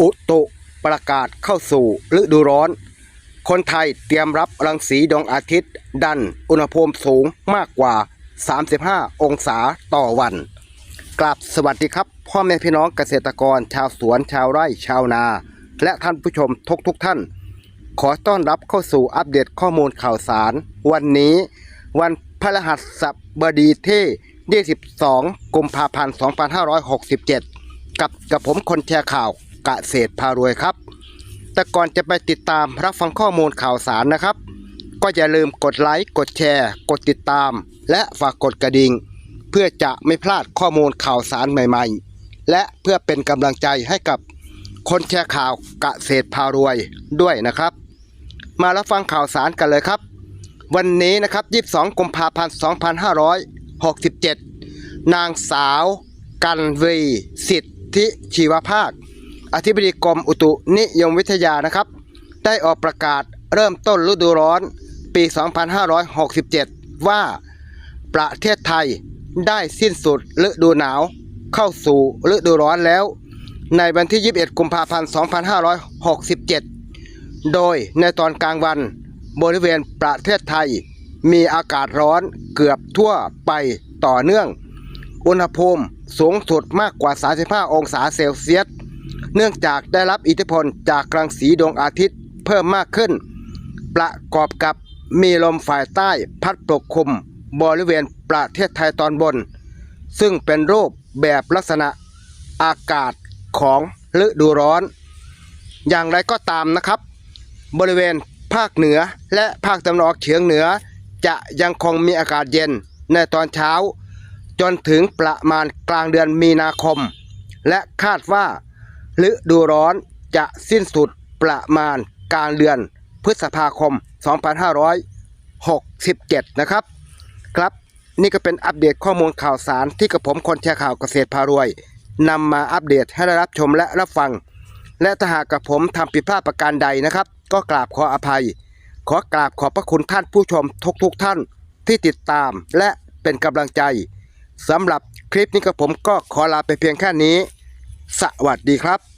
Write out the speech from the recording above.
อุตุประกาศเข้าสู่ฤดูร้อน คนไทยเตรียมรับรังสีดวงอาทิตย์ ดันอุณหภูมิสูงมากกว่า 35 องศาต่อวันกลับสวัสดีครับ พ่อแม่พี่น้องเกษตรกร ชาวสวนชาวไร่ชาวนา และท่านผู้ชมทุกทุกท่าน ขอต้อนรับเข้าสู่อัปเดตข้อมูลข่าวสาร วันนี้วันพฤหัสบดีที่22กุมภาพันธ์2567 กับกับผมคนแชร์ข่าว เกษตรพารวยครับ แต่ก่อนจะไปติดตามรับฟังข้อมูลข่าวสารนะครับ ก็อย่าลืมกดไลค์กดแชร์ กดติดตาม และฝากกดกระดิ่ง เพื่อจะไม่พลาดข้อมูลข่าวสารใหม่ๆ และเพื่อเป็นกำลังใจให้กับคนแชร์ข่าวเกษตรพารวยด้วยนะครับ มารับฟังข่าวสารกันเลยครับ วันนี้นะครับ 22 กุมภาพันธ์ 2567 นางสาว กันวีสิทธิชีวภาค อธิบดีกรมอุตุนิยมวิทยานะครับ ได้ออกประกาศเริ่มต้นฤดูร้อนปี 2567 ว่าประเทศไทยได้สิ้นสุดฤดูหนาวเข้าสู่ฤดูร้อนแล้ว ในวันที่ 21 กุมภาพันธ์ 2567 โดยในตอนกลางวันบริเวณประเทศไทย มีอากาศร้อนเกือบทั่วไปต่อเนื่อง อุณหภูมิสูงสุดมากกว่า 35 องศาเซลเซียส เนื่องจากได้รับอิทธิพลจากรังสีดวงอาทิตย์เพิ่มมากขึ้น ประกอบกับมีลมฝ่ายใต้พัดปกคลุมบริเวณประเทศไทยตอนบน ซึ่งเป็นรูปแบบลักษณะอากาศของฤดูร้อน อย่างไรก็ตามนะครับ บริเวณภาคเหนือและภาคตะวันออกเฉียงเหนือ จะยังคงมีอากาศเย็นในตอนเช้า จนถึงประมาณกลางเดือนมีนาคม และคาดว่า ฤดูร้อนจะสิ้นสุดประมาณกลางเดือนพฤษภาคม 2567 นะครับ ครับนี่ก็เป็นอัปเดตข้อมูลข่าวสารที่กระผมคนแชร์ข่าวเกษตรพารวยนำมาอัปเดตให้ได้รับชมและรับฟัง และถ้าหากกับผมทำผิดพลาดประการใดนะครับ ก็กราบขออภัย ขอกราบขอบพระคุณท่านผู้ชมทุกทุกๆท่านที่ติดตามและเป็นกำลังใจสำหรับคลิปนี้กับผมก็ขอลาไปเพียงแค่นี้ สวัสดีครับ